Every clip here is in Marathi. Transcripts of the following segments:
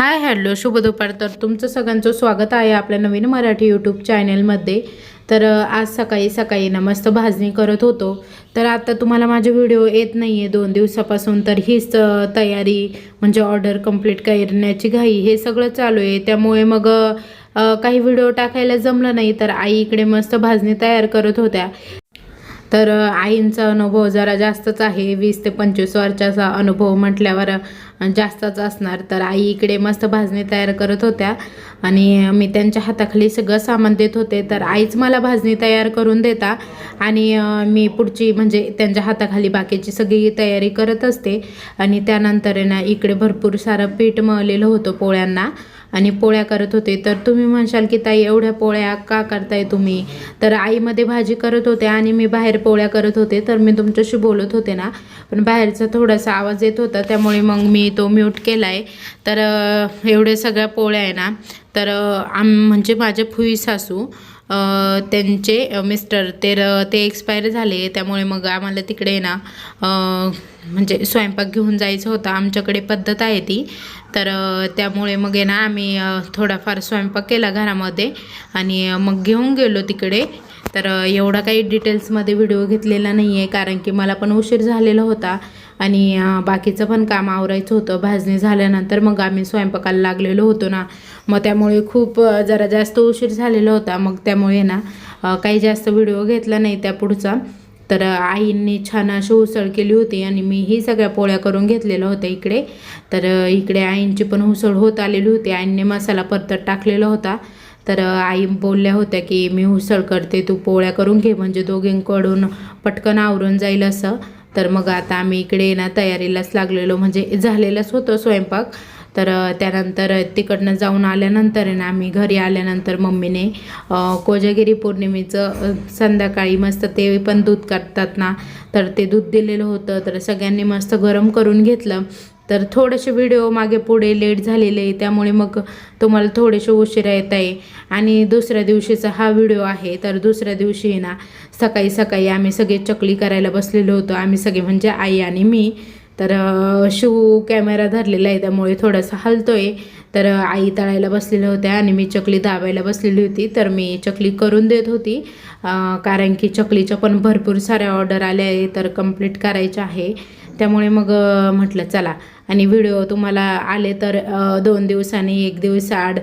हाय हॅलो शुभ दुपार. तर तुमचं सगळ्यांचं स्वागत आहे आपल्या नवीन मराठी यूट्यूब चॅनलमध्ये तर आज सकाळी सकाळी ना मस्त भाजणी करत होतो. तर आता तुम्हाला माझे व्हिडिओ येत नाही आहे दोन दिवसापासून तर हीच तयारी म्हणजे ऑर्डर कंप्लीट करण्याची घाई हे सगळं चालू आहे. त्यामुळे मग काही व्हिडिओ टाकायला जमलं नाही तर आई इकडे मस्त भाजणी तयार करत होत्या. तर आईंचा अनुभव जरा जास्तच आहे. वीस ते पंचवीस वर्षाचा अनुभव म्हटल्यावर जास्तच असणार. तर आई इकडे मस्त भाजणी तयार करत होत्या. आणि मी त्यांच्या हाताखाली सगळं सामान देत होते. तर आईच मला भाजणी तयार करून देता. आणि मी पुढची म्हणजे त्यांच्या हाताखाली बाकीची सगळी तयारी करत असते. आणि त्यानंतर आहे ना इकडे भरपूर सारं पीठ मळलेलं होतं पोळ्यांना. आणि पोळ्या करत होते. तर तुम्ही म्हणशाल की ताई एवढ्या पोळ्या का करताय तुम्ही? तर आईमध्ये भाजी करत होते आणि मी बाहेर पोळ्या करत होते. तर मी तुमच्याशी बोलत होते ना पण बाहेरचा थोडासा आवाज येत होता. त्यामुळे मग मी तो म्यूट केला आहे तर एवढ्या सगळ्या पोळ्या आहे ना तर आम म्हणजे माझे फुई सासू त्यांचे मिस्टर ते र- ते एक्सपायर झाले त्यामुळे मग आम्हाला तिकडे ना म्हणजे स्वयंपाक घेऊन जायचं होतं. आमच्याकडे पद्धत आहे ती. तर त्यामुळे मग आहे ना आम्ही थोडाफार स्वयंपाक केला घरामध्ये आणि मग घेऊन गेलो तिकडे. तर एवढा काही डिटेल्समध्ये व्हिडिओ घेतलेला नाही आहे कारण की मला पण उशीर झालेला होता. आणि बाकीचं पण काम आवरायचं होतं. भाजणी झाल्यानंतर मग आम्ही स्वयंपाकाला लागलेलो होतो ना. मग त्यामुळे खूप जरा जास्त उशीर झालेला होता. मग त्यामुळे ना काही जास्त व्हिडिओ घेतला नाही त्या पुढचा. तर आईंनी छान अशी उसळ केली होती आणि मी ही सगळ्या पोळ्या करून घेतलेल्या होत्या इकडे. तर इकडे आईंची पण उसळ होत आलेली होती. आईंनी मसाला परतत टाकलेला होता. तर आई बोलल्या होत्या की मी उसळ करते तू पोळ्या करून घे. म्हणजे दोघींकडून पटकन आवरून जाईल असं. तर मग आता आम्ही इकडे ना तयारीलाच लागलेलो. म्हणजे झालेलंच होतं स्वयंपाक. तर त्यानंतर तिकडनं जाऊन आल्यानंतर आहे ना आम्ही घरी आल्यानंतर मम्मीने कोजागिरी पौर्णिमेचं संध्याकाळी मस्त ते पण दूध काढतात ना. तर ते दूध दिलेलं होतं. तर सगळ्यांनी मस्त गरम करून घेतलं. तर थोडेसे व्हिडिओ मागे पुढे लेट झालेले आहे. त्यामुळे मग तुम्हाला थोडेसे उशिरा येत आहे. आणि दुसऱ्या दिवशीचा हा व्हिडिओ आहे. तर दुसऱ्या दिवशी आहे ना सकाळी सकाळी आम्ही सगळे चकली करायला बसलेलो होतो. आम्ही सगळे म्हणजे आई आणि मी. तर शिव कॅमेरा धरलेला आहे. त्यामुळे थोडासा हलतो आहे तर आई तळायला बसलेल्या होत्या आणि मी चकली दाबायला बसलेली होती. तर मी चकली करून देत होती. कारण की चकलीच्या पण भरपूर साऱ्या ऑर्डर आल्या आहे. तर कंप्लीट करायच्या आहे. त्यामुळे मग म्हटलं चला आणि व्हिडिओ तुम्हाला आले तर दोन दिवसांनी एक दिवस आड.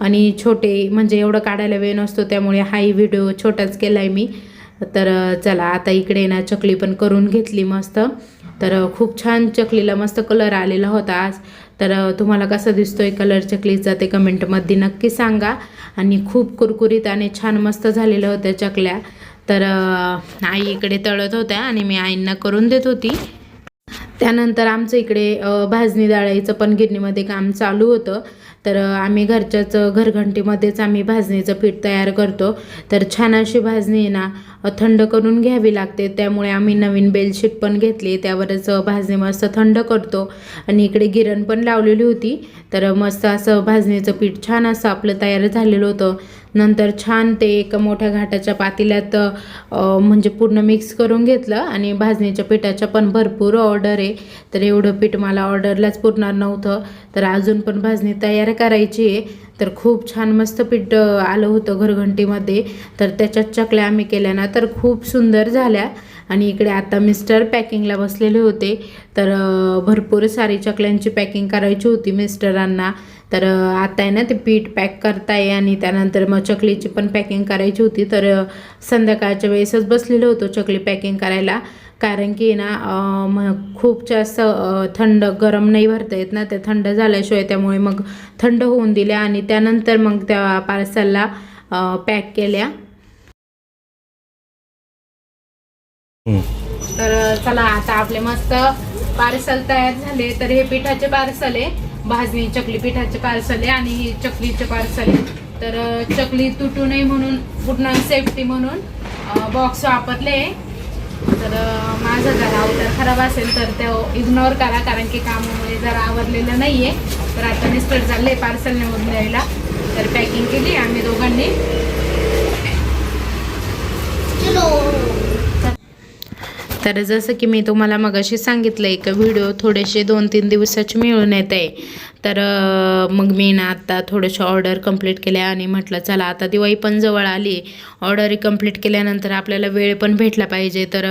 आणि छोटे म्हणजे एवढं काढायला वेळ नसतो त्यामुळे हाही व्हिडिओ छोटाच केला आहे मी. तर चला आता इकडे ना चकली पण करून घेतली मस्त. तर खूप छान चकलीला मस्त कलर आलेला होता आज. तर तुम्हाला कसा दिसतोय कलर चकलीचा ते कमेंटमध्ये नक्की सांगा. आणि खूप कुरकुरीत आणि छान मस्त झालेल्या होत्या चकल्या. तर आई इकडे तळत होत्या आणि मी आईंना करून देत होती. त्यानंतर आमचं इकडे भाजणी डाळायचं पण गिरणीमध्ये काम चालू होतं. तर आम्ही घरच्याच घरघंटीमध्येच आम्ही भाजणीचं पीठ तयार करतो. तर छान अशी भाजणी आहे ना थंड करून घ्यावी लागते. त्यामुळे आम्ही नवीन बेलशीट पण घेतली. त्यावरच भाजणी मस्त थंड करतो. आणि इकडे गिरण पण लावलेली होती. तर मस्त असं भाजणीचं पीठ छान असं आपलं तयार झालेलं होतं. नंतर छान ते एका मोठ्या घाटाच्या पातेल्यात म्हणजे पूर्ण मिक्स करून घेतलं आणि भाजणीच्या पिठाच्या पण भरपूर ऑर्डर आहे. तर एवढं पीठ मला ऑर्डरलाच पुरणार नव्हतं. तर अजून पण भाजणी तयार करायची आहे. तर खूप छान मस्त पीठ आलं होतं घरघंटीमध्ये. तर त्याच्यात चकल्या आम्ही केल्या ना तर खूप सुंदर झाल्या. आणि इकडे आता मिस्टर पॅकिंगला बसलेले होते. तर भरपूर सारी चकल्यांची पॅकिंग करायची होती मिस्टरांना तर आता आहे ना ते पीठ पॅक करताय आणि त्यानंतर मग चकलीची पण पॅकिंग करायची होती. तर संध्याकाळच्या वेळेसच बसलेलो होतो चकली पॅकिंग करायला. कारण की ना मग खूप जास्त थंड गरम नाही भरता येत ना. ते थंड झाल्याशिवाय त्यामुळे मग थंड होऊन दिल्या आणि त्यानंतर मग त्या पार्सलला पॅक केल्या. तर चला आता आपले मस्त पार्सल तयार झाले. तर हे पिठाचे पार्सल आहे. भाजणी चकली पिठाचे पार्सल आहे आणि ही चकलीचे पार्सल आहे. तर चकली तुटू नये म्हणून पूर्ण सेफ्टी म्हणून बॉक्स वापरले तर माझं माझा जरा अवतार खराब असेल तर ते इग्नोर करा कारण की कामामुळे जरा आवरलेलं नाही आहे तर आता मिस्टर चालले पार्सल नेऊन द्यायला. तर पॅकिंग केली आम्ही दोघांनी. तर जसं की मी तुम्हाला मगाशी सांगितलं आहे का व्हिडिओ थोडेसे दोन तीन दिवसाचे मिळून येत. आहे तर मग मी ना आत्ता थोडंसं ऑर्डर कंप्लीट केल्या आणि म्हटलं चला आता दिवाळी पण जवळ आली. ऑर्डर कंप्लीट केल्यानंतर आपल्याला वेळ पण भेटला पाहिजे. तर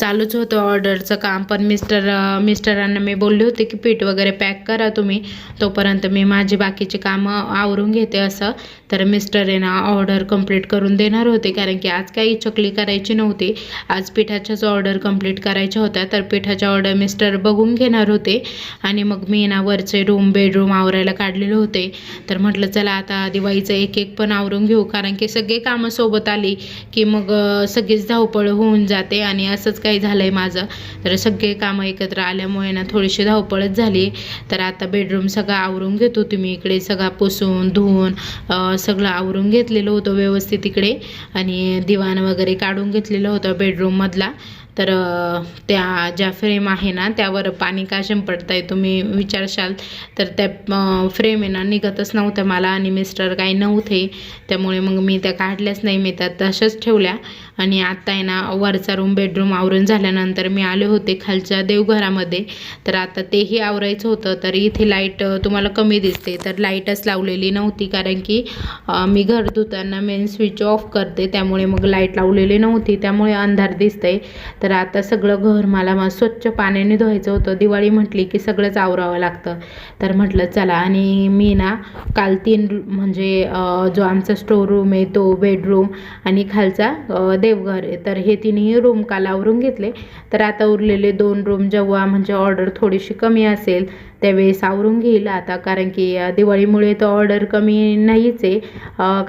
चालूच होतं ऑर्डरचं काम पण मिस्टर मिस्टरांना मी बोलले होते की पीठ वगैरे पॅक करा तुम्ही. तोपर्यंत मी माझी बाकीची कामं आवरून घेते असं. तर मिस्टर आहे ना ऑर्डर कंप्लीट करून देणार होते कारण की आज काही चकली करायची नव्हती. आज पिठाच्याच ऑर्डर कंप्लीट करायच्या होत्या तर पिठाच्या ऑर्डर मिस्टर बघून घेणार होते. आणि मग मी ना वरचे रूम बेडरूम आवरायला काढलेले होते. तर म्हटलं चला आता दिवाळीचं एक एक पण आवरून घेऊ कारण की सगळे कामं सोबत आली की मग सगळीच धावपळ होऊन जाते आणि असंच काही झालं आहे माझं. तर सगळे कामं एकत्र आल्यामुळे ना थोडीशी धावपळच झाली. तर आता बेडरूम सगळं आवरून घेतो तुम्ही इकडे सगळा पुसून धुवून सगळं आवरून घेतलेलं होतं व्यवस्थित इकडे. आणि दिवाण वगैरे काढून घेतलेलं होतं बेडरूममधला तर त्या ज्या फ्रेम आहे ना त्यावर पाणी का शिंपडत आहे तुम्ही विचारशाल. तर त्या फ्रेम आहे ना निघतच नव्हत्या मला आणि मिस्टर काही नव्हते. त्यामुळे मग मी त्या काढल्याच नाही मी त्या तशाच ठेवल्या. आणि आत्ता आहे ना वरचा रूम बेडरूम आवरून झाल्यानंतर मी आले होते खालच्या देवघरामध्ये. तर आता तेही आवरायचं होतं तर इथे लाइट तुम्हाला कमी दिसते. तर लाईटच लावलेली नव्हती कारण की मी घर धुताना मेन स्विच ऑफ करते त्यामुळे मग लाइट लावलेली नव्हती. त्यामुळे अंधार दिसतंय. तर आता सगळं घर मला मग स्वच्छ पाण्याने धुवायचं होतं. दिवाळी म्हटली की सगळंच आवरावं लागतं. तर म्हटलं चला. आणि मी ना काल तीन म्हणजे जो आमचा स्टोर रूम आहे तो बेडरूम आणि खालचा देव देवघर आहे. तर हे तिन्ही रूम काल आवरून घेतले. तर आता उरलेले दोन रूम जेव्हा म्हणजे ऑर्डर थोडीशी कमी असेल त्यावेळेस आवरून घेईल आता. कारण की दिवाळीमुळे तर ऑर्डर कमी नाहीच आहे.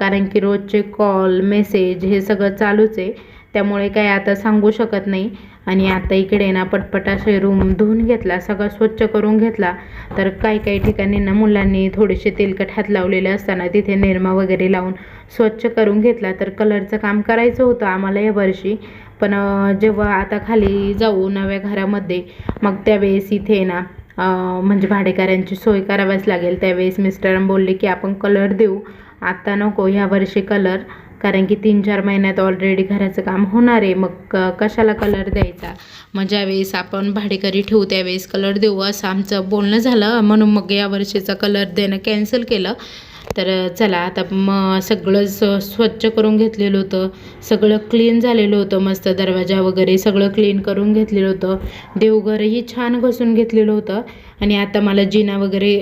कारण की रोजचे कॉल मेसेज हे सगळं चालूच आहे. त्यामुळे काही आता सांगू शकत नाही. आणि आता इकडे ना पटपट असे रूम धुवून घेतला सगळं स्वच्छ करून घेतला. तर काही काही ठिकाणी ना मुलांनी थोडेसे तेलकट हात लावलेले असताना तिथे निरमा वगैरे लावून स्वच्छ करून घेतला. तर कलरचं काम करायचं होतं आम्हाला या वर्षी. पण जेव्हा आता खाली जाऊ नव्या घरामध्ये मग त्यावेळेस इथे ना म्हणजे भाडेकऱ्यांची सोय करावीच लागेल. त्यावेळेस मिस्टरांनी बोलले की आपण कलर देऊ. आत्ता नको ह्या वर्षी कलर कारण की तीन चार महिन्यात ऑलरेडी घराचं काम होणार आहे. मग क- कशाला कलर द्यायचा? मग ज्यावेळेस आपण भाडेकरी ठेवू त्यावेळेस कलर देऊ असं आमचं बोलणं झालं. म्हणून मग या वर्षीचा कलर देणं कॅन्सल केलं. तर चला आता मग सगळं स- स्वच्छ करून घेतलेलं होतं. सगळं क्लीन झालेलं होतं. मस्त दरवाजा वगैरे सगळं क्लीन करून घेतलेलं होतं. देवघरही छान घसून घेतलेलं होतं. आणि आता मला जिना वगैरे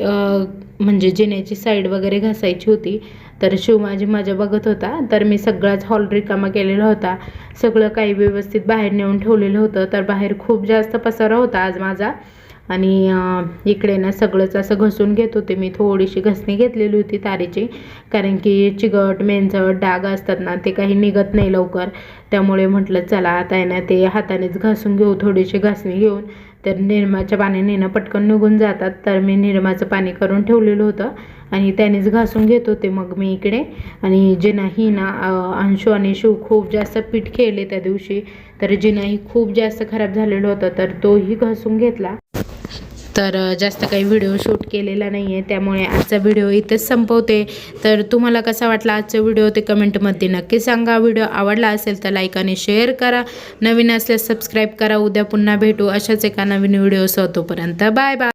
म्हणजे जिन्याची साईड वगैरे घासायची होती. तर शिव माझी माझ्या बघत होता. तर मी सगळाच हॉल रिकामा केलेला होता. सगळं काही व्यवस्थित बाहेर नेऊन ठेवलेलं होतं. तर बाहेर खूप जास्त पसारा होता आज माझा. आणि इकडे ना सगळंच असं घसून घेत होते. मी थोडीशी घसणी घेतलेली होती तारेची. कारण की चिकट मेंझट डाग असतात ना ते काही निघत नाही लवकर. त्यामुळे म्हटलं चला आता आहे ना ते हातानेच घासून घेऊ थोडीशी घासणी घेऊन. तर निरमाच्या पाण्याने ना पटकन निघून जातात. तर मी निरमाचं पाणी करून ठेवलेलं होतं आणि त्यानेच घासून घेत होते मग मी इकडे. आणि जिनाही ना अंशू आणि शिव खूप जास्त पीठ खेळले त्या दिवशी. तर जिनाही खूप जास्त खराब झालेलं होतं तर तोही घासून घेतला. तर जास्त काही व्हिडिओ शूट केलेला नाही आहे त्यामुळे आजचा व्हिडिओ इथेच संपवते. तर तुम्हाला कसा वाटला आजचा व्हिडिओ ते कमेंटमध्ये नक्की सांगा. व्हिडिओ आवडला असेल तर लाईक आणि शेअर करा. नवीन असल्यास सबस्क्राईब करा. उद्या पुन्हा भेटू अशाच एका नवीन व्हिडिओ तोपर्यंत. Bye bye